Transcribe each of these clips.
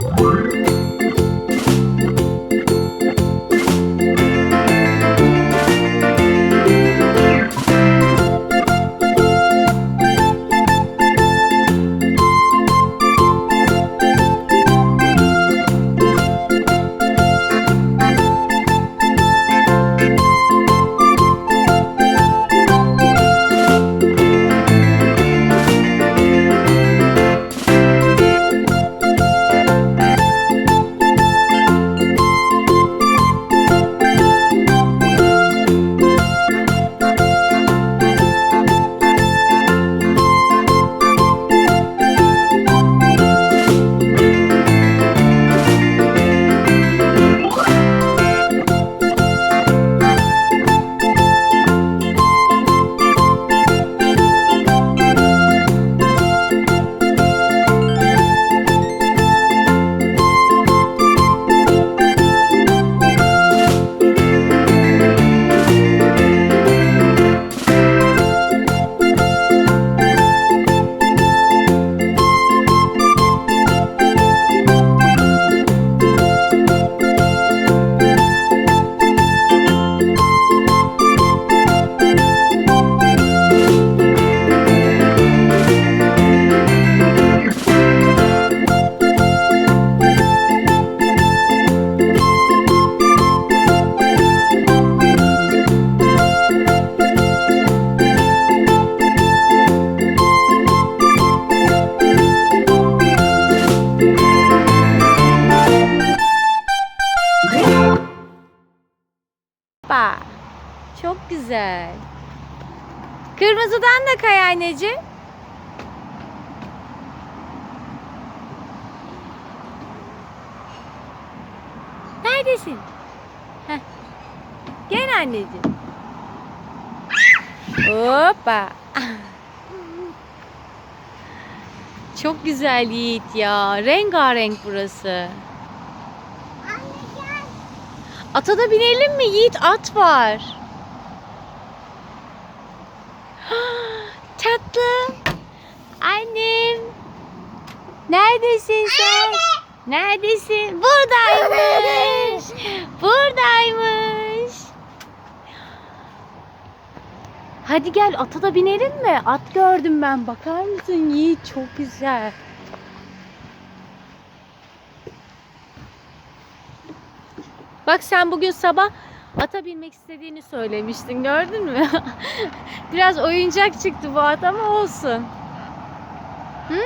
Hoppa. Kırmızıdan da kay anneciğim. Neredesin? Heh. Gel anneciğim. Hoppa. Çok güzel Yiğit ya. Rengarenk burası. Anne gel. Ata da binelim mi Yiğit? At var. Tatlı. Annem. Neredesin sen? Neredesin? Buradaymış. Buradaymış. Hadi gel ata da binelim mi? At gördüm ben. Bakar mısın Yiğit? Çok güzel. Bak sen bugün sabah ata binmek istediğini söylemiştin. Gördün mü? Biraz oyuncak çıktı bu at ama olsun. Hı?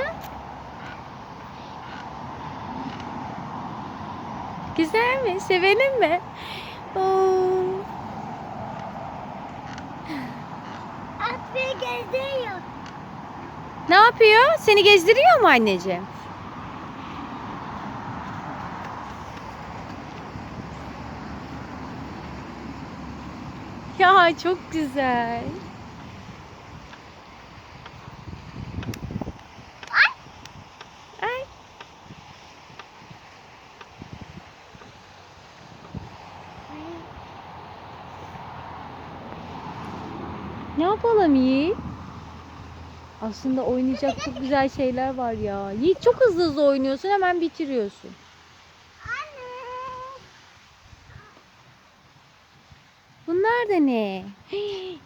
Güzel mi? Sevelim mi? Oo. At beni gezdiriyor. Ne yapıyor? Seni gezdiriyor mu anneciğim? Ya çok güzel. Ne yapalım Yiğit? Aslında oynayacak çok güzel şeyler var ya. Yiğit çok hızlı hızlı oynuyorsun hemen bitiriyorsun. Anne. Bunlar da ne?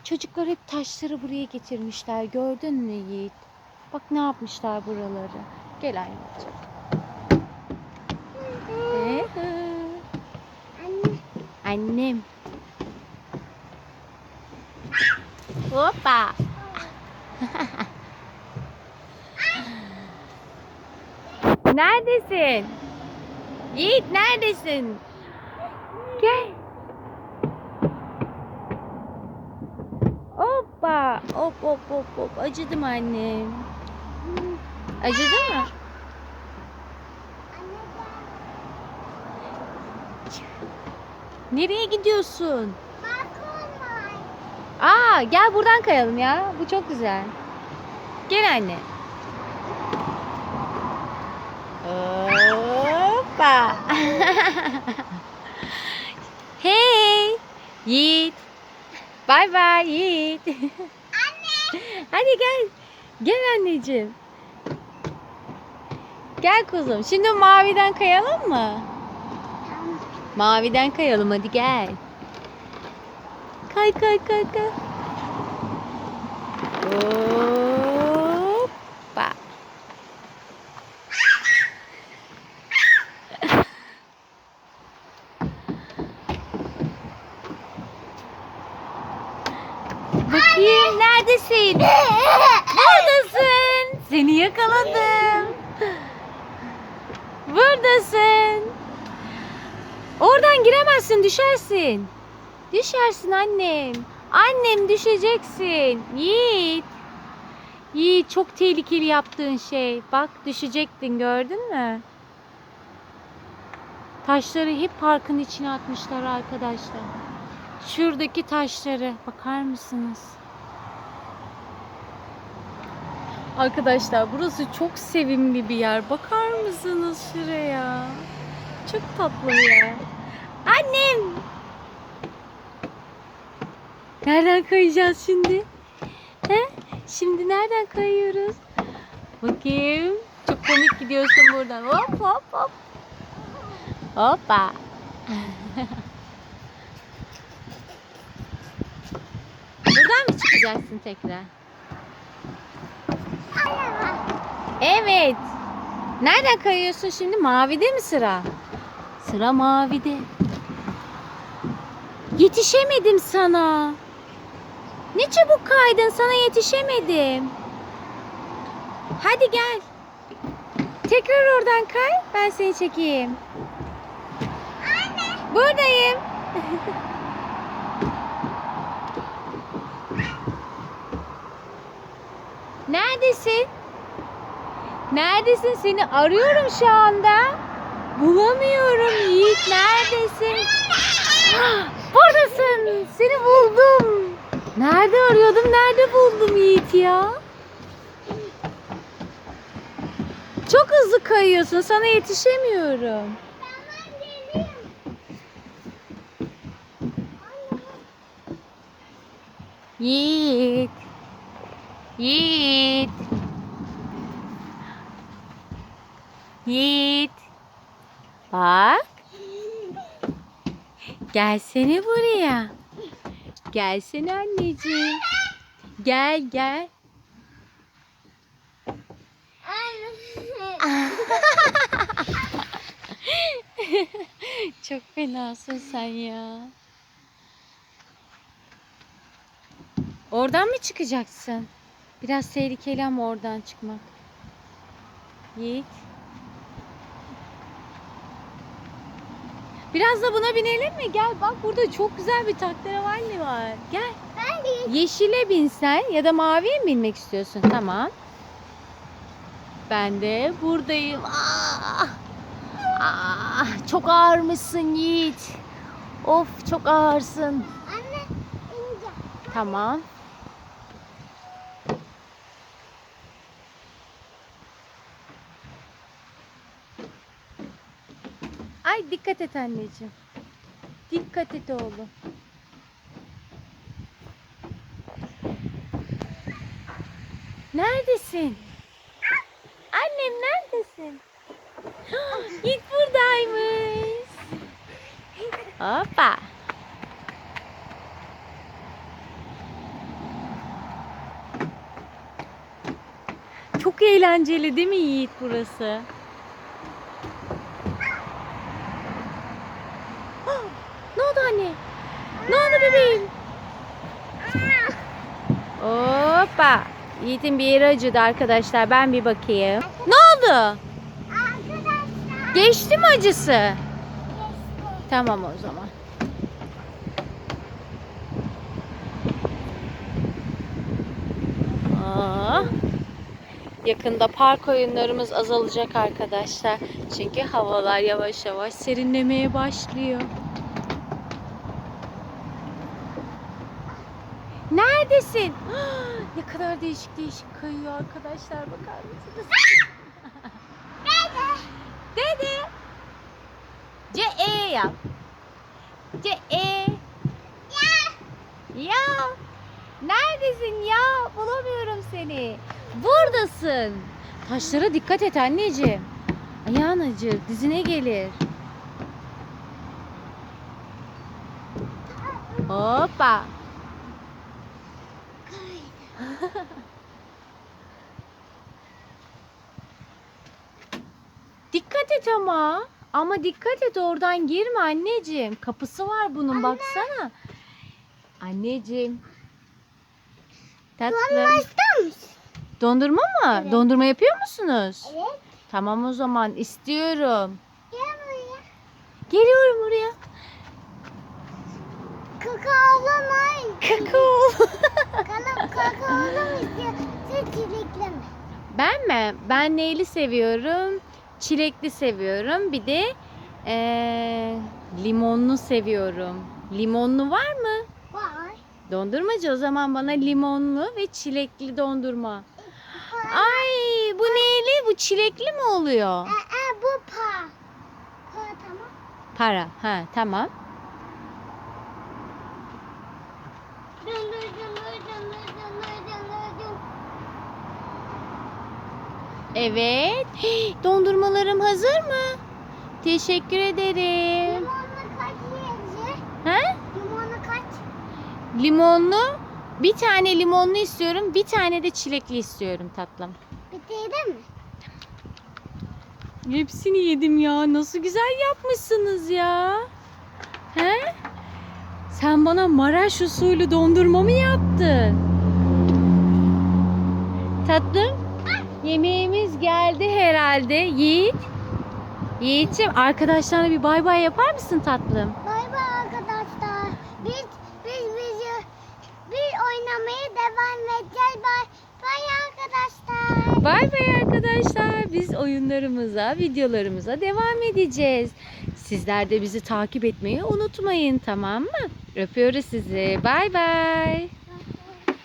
Çocuklar hep taşları buraya getirmişler. Gördün mü Yiğit? Bak ne yapmışlar buraları. Gel anneciğim. Anne. Annem. Hoppa. Neredesin? Yiğit neredesin? Gel. Hoppa. Hop hop hop hop. Acıdım annem. Acıdı mı? Nereye gidiyorsun? Aa gel buradan kayalım ya. Bu çok güzel. Gel anne. Hoppa. hey. Yiğit. Bay bay Yiğit. Hadi gel. Gel anneciğim. Gel kuzum. Şimdi maviden kayalım mı? Maviden kayalım hadi gel. Kay kay kay kay. Hoppa. Bakayım neredesin? Buradasın. Seni yakaladım. Buradasın. Oradan giremezsin, düşersin. Düşersin annem. Annem düşeceksin. Yiğit. Yiğit çok tehlikeli yaptığın şey. Bak düşecektin gördün mü? Taşları hep parkın içine atmışlar arkadaşlar. Şuradaki taşları bakar mısınız? Arkadaşlar burası çok sevimli bir yer. Bakar mısınız şuraya? Çok tatlı bir yer. Annem! Nereden kayacağız şimdi? He? Şimdi nereden kayıyoruz? Bakayım. Çok komik gidiyorsun buradan. Hop hop hop. Hoppa. Buradan mı çıkacaksın tekrar? Evet. Nereden kayıyorsun şimdi? Mavide mi sıra? Sıra mavide. Yetişemedim sana. Ne çabuk kaydın sana yetişemedim. Hadi gel. Tekrar oradan kay. Ben seni çekeyim. Anne. Buradayım. Neredesin? Neredesin? Seni arıyorum şu anda. Bulamıyorum Yiğit. Neredesin? Buradasın. Seni buldum. Nerede arıyordum? Nerede buldum Yiğit ya? Çok hızlı kayıyorsun. Sana yetişemiyorum. Yiğit. Yiğit. Yiğit. Bak. Gelsene buraya. Gelsene anneciğim. Gel gel. Çok fenasın sen ya. Oradan mı çıkacaksın? Biraz tehlikeli ama oradan çıkmak. Yiğit. Biraz da buna binelim mi? Gel bak burada çok güzel bir tahterevalli var. Gel. Ben de Yeşile binsen ya da maviye mi binmek istiyorsun? Tamam. Ben de buradayım. Ah! Ah, çok ağırmışsın Yiğit. Of çok ağırsın. anne ince. Tamam. Ay dikkat et anneciğim. Dikkat et oğlum. Neredesin? Annem neredesin? Git buradaymış. Hoppa. Çok eğlenceli değil mi Yiğit burası? Ah, ne oldu anne? Ne oldu bebeğim? Hoppa. Yiğit'in bir yeri acıdı arkadaşlar. Ben bir bakayım. Ne oldu? Geçti mi acısı? Geçti. Tamam o zaman. Aa, yakında park oyunlarımız azalacak arkadaşlar. Çünkü havalar yavaş yavaş serinlemeye başlıyor. Neredesin? ne kadar değişik değişik kayıyor arkadaşlar bakar mısınız? Dede. C E yap. C E. Ya. Ya. Neredesin ya? Bulamıyorum seni. Buradasın. Taşlara dikkat et anneciğim. Ayağın acır, dizine gelir. Hoppa. Dikkat et ama. Ama dikkat et oradan girme anneciğim. Kapısı var bunun baksana. Anneciğim. Tatlım. Dondurma mı? Evet. Dondurma yapıyor musunuz? Evet. Tamam o zaman istiyorum. Gel buraya. Geliyorum oraya. Kakaolu mu? Kakao. Kalıp kakaolu mu istiyor? Sen çilekli mi? Ben mi? Ben neyli seviyorum? Çilekli seviyorum. Bir de eee, limonlu seviyorum. Limonlu var mı? Var. Dondurmacı o zaman bana limonlu ve çilekli dondurma. Ay bu neyli? Bu çilekli mi oluyor? Ee, e, bu pa. Pa tamam. Para. Ha tamam. Evet. Dondurmalarım hazır mı? Teşekkür ederim. Limonlu kaç yiyecek? Ha? Limonlu kaç? Limonlu. Bir tane limonlu istiyorum. Bir tane de çilekli istiyorum tatlım. Bitirdin mi? Hepsini yedim ya. Nasıl güzel yapmışsınız ya. He? Sen bana Maraş usulü dondurma mı yaptın? Herhalde. Yiğit. Yiğit'ciğim arkadaşlarına bir bay bay yapar mısın tatlım? Bay bay arkadaşlar. Biz biz biz biz oynamaya devam edeceğiz. Bay bay arkadaşlar. Bay bay arkadaşlar. Biz oyunlarımıza, videolarımıza devam edeceğiz. Sizler de bizi takip etmeyi unutmayın tamam mı? Öpüyoruz sizi. Bay bay. Bay